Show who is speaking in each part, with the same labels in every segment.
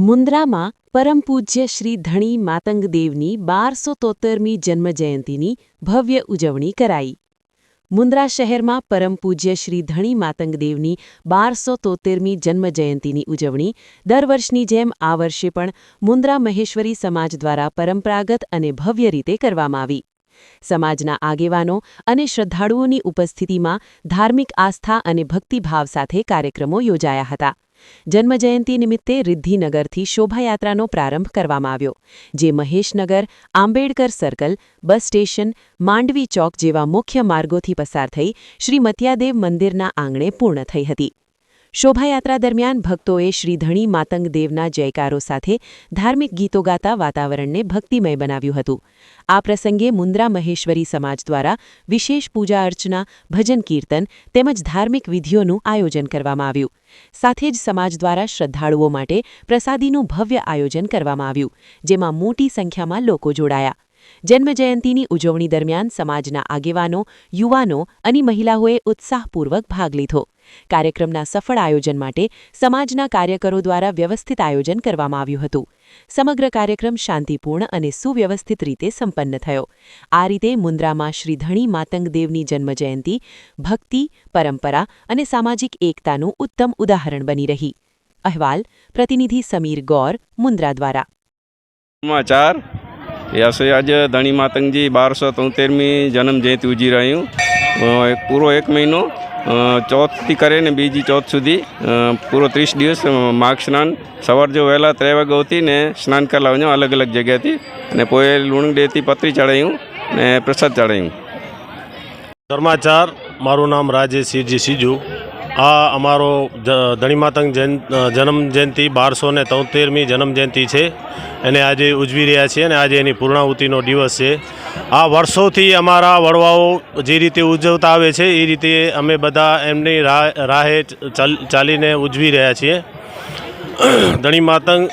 Speaker 1: મુન્દ્રામાં પરમ પૂજ્ય શ્રી ધણી માતંગદેવની બારસો તોતેરમી જન્મજયંતિની ભવ્ય ઉજવણી કરાઈ. મુન્દ્રા શહેરમાં પરમ પૂજ્ય શ્રી ધણી માતંગદેવની બારસો તોતેરમી જન્મજયંતિની ઉજવણી દર વર્ષની જેમ આ વર્ષે પણ મુન્દ્રા મહેશ્વરી સમાજ દ્વારા પરંપરાગત અને ભવ્ય રીતે કરવામાં આવી. સમાજના આગેવાનો અને શ્રદ્ધાળુઓની ઉપસ્થિતિમાં ધાર્મિક આસ્થા અને ભક્તિભાવ સાથે કાર્યક્રમો યોજાયા હતા. જન્મજયંતિ નિમિત્તે રિદ્ધિનગરથી શોભાયાત્રાનો પ્રારંભ કરવામાં આવ્યો, જે Maheshnagar, Ambedkar circle, bus station, Mandvi ચોક જેવા મુખ્ય માર્ગોથી પસાર થઈ શ્રી મત્યાદેવ મંદિરના આંગણે પૂર્ણ થઈ હતી. શોભાયાત્રા દરમિયાન ભક્તોએ શ્રી ધણી માતંગદેવના જયકારો સાથે ધાર્મિક ગીતો ગાતા વાતાવરણને ભક્તિમય બનાવ્યું હતું. આ પ્રસંગે મુન્દ્રા મહેશ્વરી સમાજ દ્વારા વિશેષ પૂજા અર્ચના, ભજન કીર્તન તેમજ ધાર્મિક વિધિઓનું આયોજન કરવામાં આવ્યું. સાથે જ સમાજ દ્વારા શ્રદ્ધાળુઓ માટે પ્રસાદીનું ભવ્ય આયોજન કરવામાં આવ્યું, જેમાં મોટી સંખ્યામાં લોકો જોડાયા. જન્મજયંતીની ઉજવણી દરમિયાન સમાજના આગેવાનો, યુવાનો અને મહિલાઓએ ઉત્સાહપૂર્વક ભાગ લીધો. કાર્યક્રમના સફળ આયોજન માટે સમાજના કાર્યકરો દ્વારા વ્યવસ્થિત આયોજન કરવામાં આવ્યું હતું. સમગ્ર કાર્યક્રમ શાંતિપૂર્ણ અને સુવ્યવસ્થિત રીતે સંપન્ન થયો. આ રીતે મુન્દ્રામાં શ્રી ધણી માતંગદેવની જન્મજયંતિ, ભક્તિ, પરંપરા અને સામાજિક એકતાનું ઉત્તમ ઉદાહરણ બની રહી. અહેવાલ, પ્રતિનિધિ સમીર ગૌર, મુન્દ્રા દ્વારા.
Speaker 2: સમાચાર. આજે ધણી માતંગજી બારસો તોતેરમી જન્મ ઉજી રહ્યું. પૂરો એક મહિનો ચોથથી કરીને બીજી ચોથ સુધી પૂરો ત્રીસ દિવસ માઘ સ્નાન, સવાર જો વહેલા ત્રણ વાગે ઉઠી ને સ્નાન કરવા લાવજો, અલગ અલગ જગ્યાથી અને પોએ લુણ ડેથી પતરી ચડાવ્યું ને પ્રસાદ ચડાવ્યું
Speaker 3: ધર્માચાર, મારું નામ રાજેશ સિંહજી સીજુ. આ અમારો ધણીમાતંગ જન જન્મ જયંતિ બારસો ને તોતેરમી જન્મ જયંતિ છે. એને આજે ઉજવી રહ્યા છીએ અને આજે એની પૂર્ણાહુતિનો દિવસ છે. આ વર્ષોથી અમારા વડવાઓ જે રીતે ઉજવતા આવે છે, એ રીતે અમે બધા એમની રાહ ચાલીને ઉજવી રહ્યા છીએ. ધણી માતંગ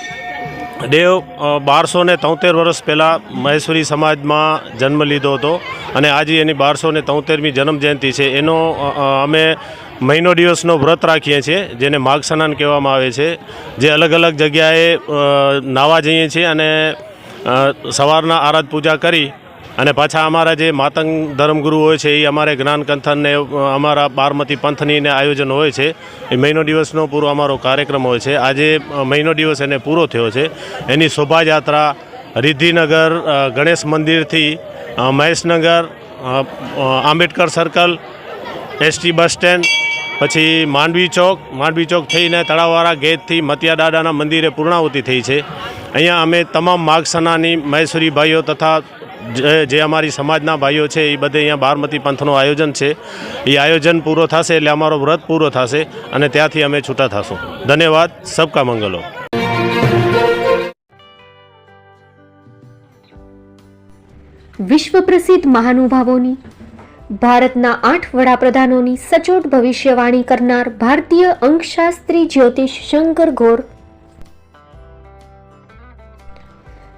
Speaker 3: દેવ બારસો ને તોતેર વર્ષ પહેલાં મહેશ્વરી સમાજમાં જન્મ લીધો હતો અને આજે એની બારસો ને તોતેરમી જન્મ જયંતિ છે. એનો અમે મહિનો દિવસનો વ્રત રાખીએ છીએ, જેને માઘ સ્નાન કહેવામાં આવે છે, જે અલગ અલગ જગ્યાએ નાવા જઈએ છીએ અને સવારના આરાધ પૂજા કરી અને પાછા અમારા જે માતંગ ધર્મગુરુ હોય છે, એ અમારે જ્ઞાન કંથનને અમારા બારમતી પંથની ને આયોજન હોય છે. એ મહિનો દિવસનો પૂરો અમારો કાર્યક્રમ હોય છે. આજે મહિનો દિવસ એને પૂરો થયો છે. એની શોભાયાત્રા રિદ્ધિનગર ગણેશ મંદિરથી Maheshnagar Ambedkar circle ST bus stand, પછી માંડવી ચોક. માંડવી ચોક થઈને તળાવવાળા ગેટથી મતિયા દાદાના મંદિરે પૂર્ણાહુતિ થઈ છે. અહીંયા અમે તમામ માગસનાની, મહેશ્વરી ભાઈઓ તથા જે અમારી સમાજના ભાઈઓ છે, એ બધે અહીંયા બારમતી પંથનું આયોજન છે. એ આયોજન પૂરો થશે એટલે અમારો વ્રત પૂરો થશે અને ત્યાંથી અમે છૂટા થશું. ધન્યવાદ, સબકા મંગલો.
Speaker 4: વિશ્વ પ્રસિદ્ધ મહાનુભાવોની, ભારતના આઠ વડાપ્રધાનોની સચોટ ભવિષ્યવાણી કરનાર ભારતીય અંકશાસ્ત્રી જ્યોતિષ શંકર ગોર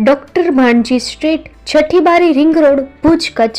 Speaker 4: doctor Bhanji street છઠ્ઠી બારી રિંગ રોડ ભુજ કચ્છ.